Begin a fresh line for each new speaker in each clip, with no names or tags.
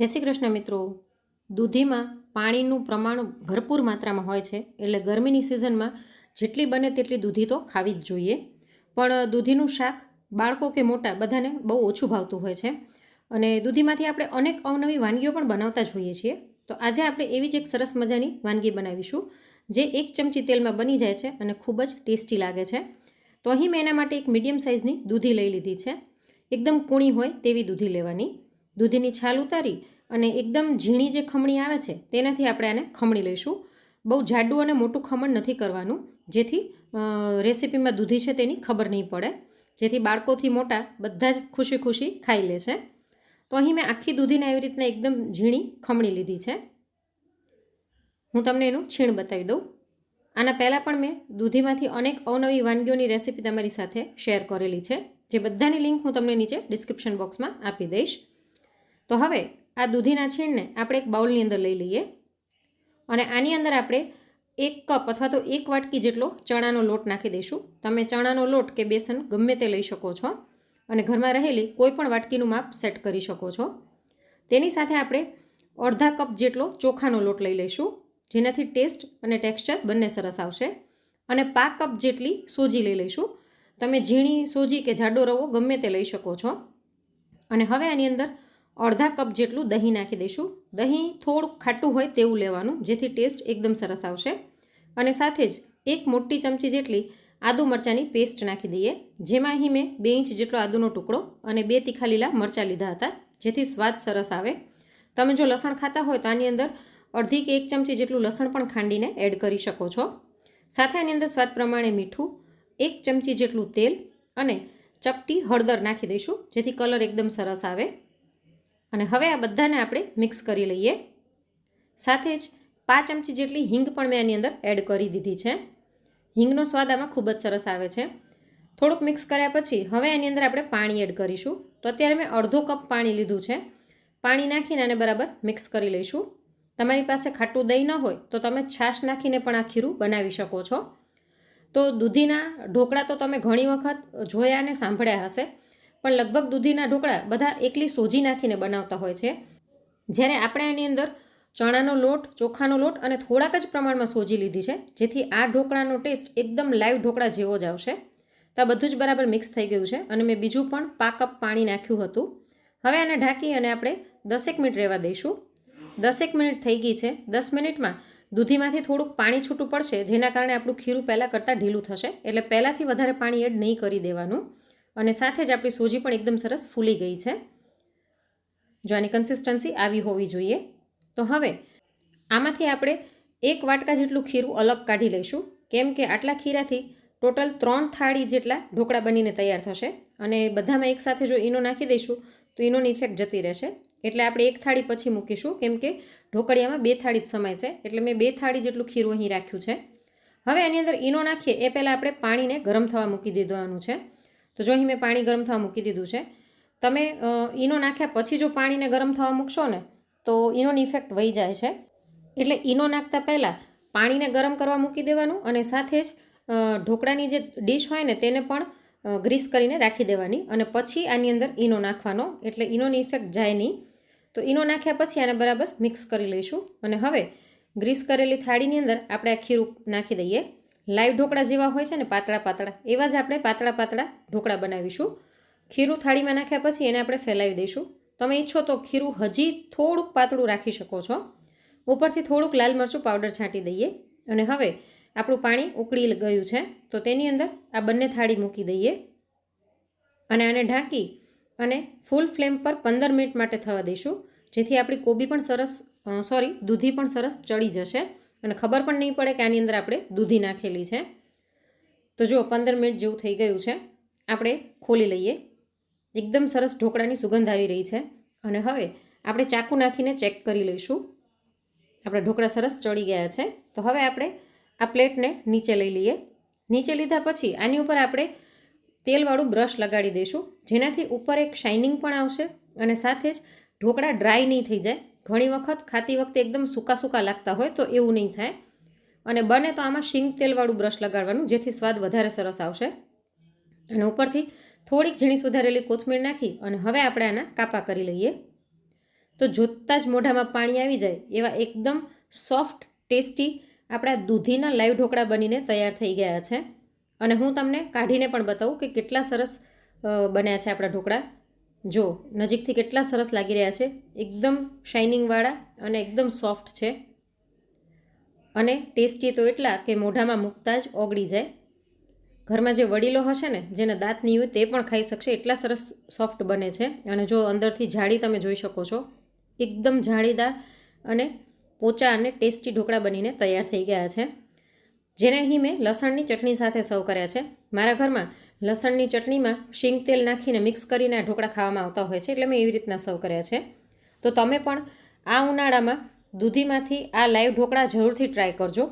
જય શ્રી કૃષ્ણ મિત્રો. દૂધીમાં પાણીનું પ્રમાણ ભરપૂર માત્રામાં હોય છે એટલે ગરમીની સિઝનમાં જેટલી બને તેટલી દૂધી તો ખાવી જ જોઈએ. પણ દૂધીનું શાક બાળકો કે મોટા બધાને બહુ ઓછું ભાવતું હોય છે. અને દૂધીમાંથી આપણે અનેક અવનવી વાનગીઓ પણ બનાવતા જ હોઈએ છીએ. તો આજે આપણે એવી જ એક સરસ મજાની વાનગી બનાવીશું, જે એક ચમચી તેલમાં બની જાય છે અને ખૂબ જ ટેસ્ટી લાગે છે. તો અહીં મેં એના માટે એક મીડિયમ સાઇઝની દૂધી લઈ લીધી છે. એકદમ કૂણી હોય તેવી દૂધી લેવાની. દૂધીની છાલ ઉતારી અને એકદમ ઝીણી જે ખમણી આવે છે, તેનાથી આપણે આને ખમણી લઈશું. બહુ જાડું અને મોટું ખમણ નથી કરવાનું. જેથી રેસીપીમાં દૂધી છે તેની ખબર નહીં પડે. જેથી બાળકોથી મોટા બધા જ ખુશી ખુશી ખાઈ લેશે તો અહીં મેં આખી દૂધીને આવી રીતના એકદમ ઝીણી ખમણી લીધી છે. હું તમને એનું છીણ બતાવી દઉં. આના પહેલાં પણ મેં દૂધીમાંથી અનેક અવનવી વાનગીઓની રેસીપી તમારી સાથે શેર કરેલી છે. જે બધાની લિંક હું તમને નીચે ડિસ્ક્રિપ્શન બોક્સમાં આપી દઈશ. તો હવે આ દૂધીના છીણને આપણે એક બાઉલની અંદર લઈ લઈએ. અને આની અંદર આપણે એક કપ અથવા તો એક વાટકી જેટલો ચણાનો લોટ નાખી દઈશું. તમે ચણાનો લોટ કે બેસન ગમે તે લઈ શકો છો અને ઘરમાં રહેલી કોઈ પણ વાટકીનું માપ સેટ કરી શકો છો. તેની સાથે આપણે અડધા કપ જેટલો ચોખાનો લોટ લઈ લઈશું, જેનાથી ટેસ્ટ અને ટેક્સચર બંને સરસ આવશે. અને પાંચ કપ જેટલી સોજી લઈ લઈશું. તમે ઝીણી સોજી કે જાડો રવો ગમે તે લઈ શકો છો. અને હવે આની અંદર અડધા કપ જેટલું દહીં નાખી દઈશું. દહીં થોડું ખાટું હોય તેવું લેવાનું, જેથી ટેસ્ટ એકદમ સરસ આવશે. અને સાથે જ એક મોટી ચમચી જેટલી આદુ મરચાંની પેસ્ટ નાખી દઈએ, જેમાં અહીં મેં બે ઇંચ જેટલો આદુનો ટુકડો અને બે તીખા લીલા મરચાં લીધા હતા, જેથી સ્વાદ સરસ આવે. તમે જો લસણ ખાતા હોય તો આની અંદર અડધી કે એક ચમચી જેટલું લસણ પણ ખાંડીને એડ કરી શકો છો. સાથે આની અંદર સ્વાદ પ્રમાણે મીઠું, એક ચમચી જેટલું તેલ અને ચપટી હળદર નાખી દઈશું, જેથી કલર એકદમ સરસ આવે. અને હવે આ બધાને આપણે મિક્સ કરી લઈએ. સાથે જ પાંચ ચમચી જેટલી હિંગ પણ મેં આની અંદર એડ કરી દીધી છે. હિંગનો સ્વાદ આમાં ખૂબ જ સરસ આવે છે. થોડુંક મિક્સ કર્યા પછી હવે એની અંદર આપણે પાણી એડ કરીશું. તો અત્યારે મેં અડધો કપ પાણી લીધું છે. પાણી નાખીને આને બરાબર મિક્સ કરી લઈશું. તમારી પાસે ખાટું દહીં ન હોય તો તમે છાશ નાખીને પણ આ ખીરું બનાવી શકો છો. તો દૂધીના ઢોકળા તો તમે ઘણી વખત જોયા અને સાંભળ્યા હશે. પણ લગભગ દૂધીના ઢોકળા બધા એકલી સોજી નાખીને બનાવતા હોય છે. જ્યારે આપણે આની અંદર ચણાનો લોટ, ચોખાનો લોટ અને થોડાક જ પ્રમાણમાં સોજી લીધી છે, જેથી આ ઢોકળાનો ટેસ્ટ એકદમ લાઈવ ઢોકળા જેવો જ આવશે. તો બધું જ બરાબર મિક્સ થઈ ગયું છે અને મેં બીજું પણ પાકઅપ પાણી નાખ્યું હતું. હવે આને ઢાંકી અને આપણે દસેક મિનિટ રહેવા દઈશું. દસેક મિનિટ થઈ ગઈ છે. દસ મિનિટમાં દૂધીમાંથી થોડુંક પાણી છૂટું પડશે, જેના કારણે આપણું ખીરું પહેલાં કરતાં ઢીલું થશે. એટલે પહેલાંથી વધારે પાણી એડ નહીં કરી દેવાનું. અને સાથે જ આપણી સોજી પણ એકદમ સરસ ફૂલી ગઈ છે. જો આની કન્સિસ્ટન્સી આવી હોવી જોઈએ. તો હવે આમાંથી આપણે એક વાટકા જેટલું ખીરું અલગ કાઢી લઈશું. કેમ કે આટલા ખીરાથી ટોટલ ત્રણ થાળી જેટલા ઢોકળા બનીને તૈયાર થશે. અને બધામાં એકસાથે જો ઈનો નાખી દઈશું, તો ઈનોની ઇફેક્ટ જતી રહેશે. એટલે આપણે એક થાળી પછી મૂકીશું, કેમ કે ઢોકળિયામાં બે થાળી જ સમાય છે. એટલે મેં બે થાળી જેટલું ખીરું અહીં રાખ્યું છે. હવે આની અંદર ઈનો નાખીએ, એ પહેલાં આપણે પાણીને ગરમ થવા મૂકી દીધવાનું છે. તો જો અહીં મેં પાણી ગરમ થવા મૂકી દીધું છે, તમે ઈનો નાખ્યા પછી જો પાણીને ગરમ થવા મૂકશો ને, તો ઈનોની ઇફેક્ટ વહી જાય છે. એટલે ઈનો નાખતા પહેલાં પાણીને ગરમ કરવા મૂકી દેવાનું અને સાથે જ ઢોકળાની જે ડીશ હોય ને તેને પણ ગ્રીસ કરીને રાખી દેવાની અને પછી આની અંદર ઈનો નાખવાનો. એટલે ઈનોની ઇફેક્ટ જાય નહીં. તો ઈનો નાખ્યા પછી આને બરાબર મિક્સ કરી લઈશું. અને હવે ગ્રીસ કરેલી થાળીની અંદર આપણે આ ખીરું નાખી દઈએ. લાઈવ ઢોકળા જેવા હોય છે ને પાતળા પાતળા, એવા જ આપણે પાતળા પાતળા ઢોકળા બનાવીશું. ખીરું થાળીમાં નાખ્યા પછી એને આપણે ફેલાવી દઈશું. તમે ઈચ્છો તો ખીરું હજી થોડુંક પાતળું રાખી શકો છો. ઉપરથી થોડુંક લાલ મરચું પાવડર છાંટી દઈએ. અને હવે આપણું પાણી ઉકળી ગયું છે, તો તેની અંદર આ બંને થાળી મૂકી દઈએ. અને આને ઢાંકી અને ફૂલ ફ્લેમ પર પંદર મિનિટ માટે થવા દઈશું, જેથી આપણી કોબી પણ સરસ સોરી, દૂધી પણ સરસ ચડી જશે. અને ખબર પણ નહીં પડે કે આની અંદર આપણે દૂધી નાખેલી છે. તો જુઓ, પંદર મિનિટ જેવું થઈ ગયું છે. આપણે ખોલી લઈએ. એકદમ સરસ ઢોકળાની સુગંધ આવી રહી છે. અને હવે આપણે ચાકુ નાખીને ચેક કરી લઈશું. આપણા ઢોકળા સરસ ચડી ગયા છે. તો હવે આપણે આ પ્લેટને નીચે લઈ લઈએ. નીચે લીધા પછી આની ઉપર આપણે તેલવાળું બ્રશ લગાડી દઈશું. જેનાથી ઉપર એક શાઇનિંગ પણ આવશે અને સાથે જ ઢોકળા ડ્રાય નહીં થઈ જાય. ઘણી વખત ખાતી વખતે એકદમ સૂકા સૂકા લાગતા હોય તો એવું નહીં થાય. અને બને તો આમાં શીંગ તેલવાળું બ્રશ લગાડવાનું, જેથી સ્વાદ વધારે સરસ આવશે. અને ઉપરથી થોડીક ઝીણી સુધારેલી કોથમીર નાખી અને હવે આપણે આના કાપા કરી લઈએ. તો જોતાં જ મોઢામાં પાણી આવી જાય એવા એકદમ સોફ્ટ, ટેસ્ટી આપણા દૂધીના લાઈવ ઢોકળા બનીને તૈયાર થઈ ગયા છે. અને હું તમને કાઢીને પણ બતાવું કે કેટલા સરસ બન્યા છે આપણા ઢોકળા. જો નજીકથી કેટલા સરસ લાગી રહ્યા છે. એકદમ શાઇનિંગવાળા અને એકદમ સોફ્ટ છે. અને ટેસ્ટી તો એટલા કે મોઢામાં મૂકતા જ ઓગળી જાય. ઘરમાં જે વડીલો હશે ને, જેને દાંત નહીં હોય તે પણ ખાઈ શકશે. એટલા સરસ સોફ્ટ બને છે. અને જો અંદરથી જાળી તમે જોઈ શકો છો. એકદમ જાળીદાર અને પોચા અને ટેસ્ટી ઢોકળા બનીને તૈયાર થઈ ગયા છે. જેને અહીં મેં લસણની ચટણી સાથે સર્વ કર્યા છે. મારા ઘરમાં લસણની ચટણીમાં શીંગ તેલ નાખીને મિક્સ કરીને આ ઢોકળા ખાવામાં આવતા હોય છે એટલે મેં એવી રીતના સર્વ કર્યા છે. તો તમે પણ આ ઉનાળામાં દૂધીમાંથી આ લાઈવ ઢોકળા જરૂરથી ટ્રાય કરજો.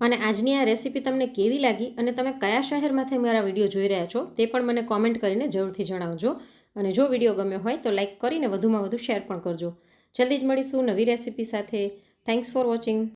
અને આજની આ રેસીપી તમને કેવી લાગી અને તમે કયા શહેરમાંથી મારા વીડિયો જોઈ રહ્યા છો તે પણ મને કોમેન્ટ કરીને જરૂરથી જણાવજો. અને જો વીડિયો ગમ્યો હોય તો લાઈક કરીને વધુમાં વધુ શેર પણ કરજો. જલ્દી જ મળીશું નવી રેસીપી સાથે. Thanks for watching